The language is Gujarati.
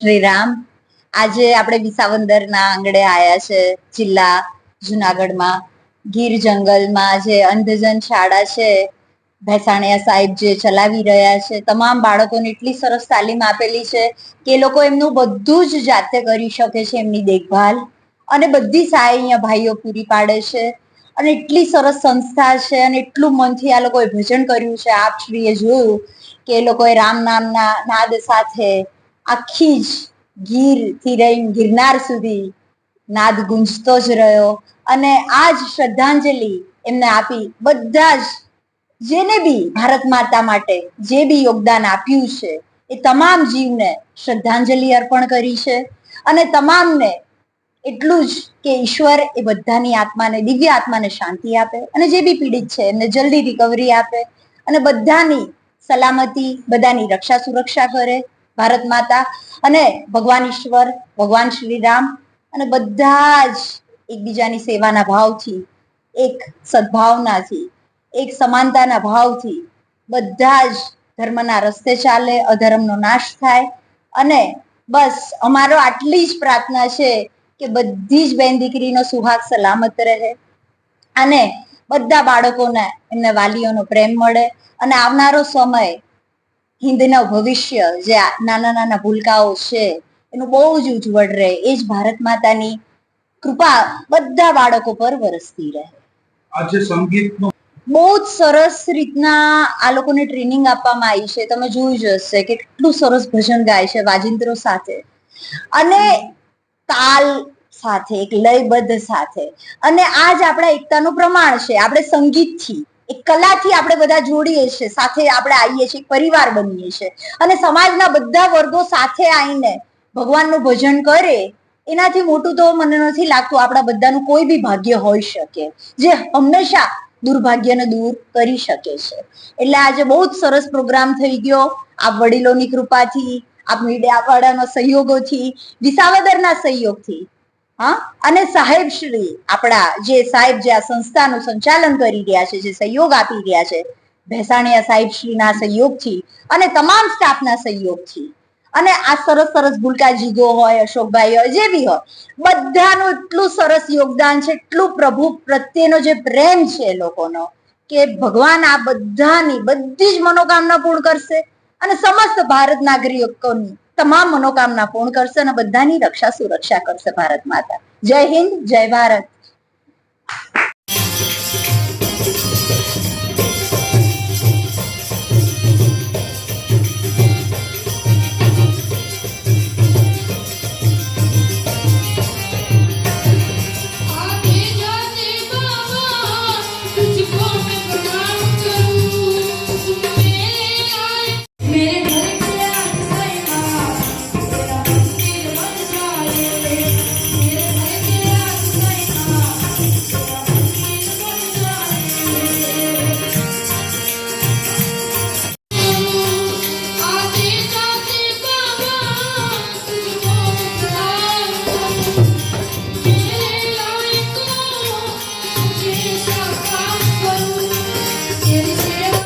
શ્રી રામ આજે આપણે વિસાવંદરના આંગણે આયા છે જિલ્લા જુનાગઢમાં. ગીર જંગલમાં જે અંધજન શાળા છે, ભેસાણિયા સાહેબ જે ચલાવી રહ્યા છે, તમામ બાળકોને એટલી સરસ તાલીમ આપેલી છે કે એ લોકો એમનું બધું જ જાતે કરી શકે છે એમની દેખભાલ અને બધી સહાય અહીંયા ભાઈઓ પૂરી પાડે છે. અને એટલી સરસ સંસ્થા છે અને એટલું મનથી આ લોકોએ ભજન કર્યું છે. આપ શ્રીએ જોયું કે એ લોકોએ રામ નામના નાદ સાથે આખી જ ગીરથી લઈને ગિરનાર સુધી નાદ ગુંજતો જ રહ્યો અને આ જ શ્રદ્ધાંજલિ એમને આપી. બધા જ જેને બી ભારત માતા માટે જે બી યોગદાન આપ્યું છે, એ તમામ જીવને શ્રદ્ધાંજલિ અર્પણ કરી છે અને તમામને એટલું જ કે ઈશ્વર એ બધાની આત્માને, દિવ્ય આત્માને શાંતિ આપે અને જે બી પીડિત છે, એમને જલ્દી રિકવરી આપે અને બધાની સલામતી, બધાની રક્ષા સુરક્ષા કરે ભારત માતા અને ભગવાન ઈશ્વર, ભગવાન શ્રી રામ અને બધા જ એકબીજાની સેવાના ભાવથી, એક સદભાવનાથી, એક સમાનતાના ભાવથી બધા જ ધર્મના રસ્તે ચાલે, અધર્મનો નાશ થાય અને બસ અમારો આટલી જ પ્રાર્થના છે કે બધી જ બેન દીકરીનો સુહાગ સલામત રહે અને બધા બાળકોને એમને વાલીઓનો પ્રેમ મળે અને આવનારો સમય હિન્દનું ભવિષ્ય જે નાના નાના ભૂલકાઓ છે એનું બહુ જ ઉજ્જવળ રહે. એ જ ભારત માતાની કૃપા બધા બાળકો પર વરસતી રહે. આજે સંગીતનો બહુ જ સરસ રીતના આ લોકોને ટ્રેનિંગ આપવામાં આવી છે. તમે જોયું જ હશે કે કેટલું સરસ ભજન ગાય છે વાજિંત્રો સાથે. અને તાલ સાથે એક લયબદ્ધ સાથે. અને આ જ આપણા એકતાનું પ્રમાણ છે. આપણે સંગીતથી એક કલાથી આપણે બધા જોડીએ છીએ સાથે આપણે આવીએ છીએ પરિવાર બનીએ છીએ અને સમાજના બધા વર્ગો સાથે આવીને ભગવાનનું ભજન કરે, એનાથી મોટું તો મને નથી લાગતું આપણા બધાનું કોઈ બી ભાગ્ય હોઈ શકે, જે હંમેશા દુર્ભાગ્યને દૂર કરી શકે છે. એટલે આજે બહુ જ સરસ પ્રોગ્રામ થઈ ગયો. આપ વડીલોની કૃપાથી, આપ મીડિયા વાળાનો સહયોગોથી, વિસાવદરના સહયોગથી. હા? અને સાહેબ શ્રી, આપણા જે સાહેબ જે આ સંસ્થાનું સંચાલન કરી રહ્યા છે, જે સહયોગ આપી રહ્યા છે, ભેસાણીયા સાહેબ શ્રીના સહયોગથી અને તમામ સ્ટાફના સહયોગથી. અને આ સરસ સરસ ભૂલકા જીગો હોય, અશોકભાઈ હોય, જે બી હોય, બધાનું એટલું સરસ યોગદાન છે, એટલું પ્રભુ પ્રત્યેનો જે પ્રેમ છે લોકોનો, કે ભગવાન આ બધાની બધી જ મનોકામના પૂર્ણ કરશે. અને સમસ્ત ભારત નાગરિકોની તમામ મનોકામના પૂર્ણ કરશે અને બધાની રક્ષા સુરક્ષા કરશે ભારત માતા. જય હિન્દ, જય ભારત.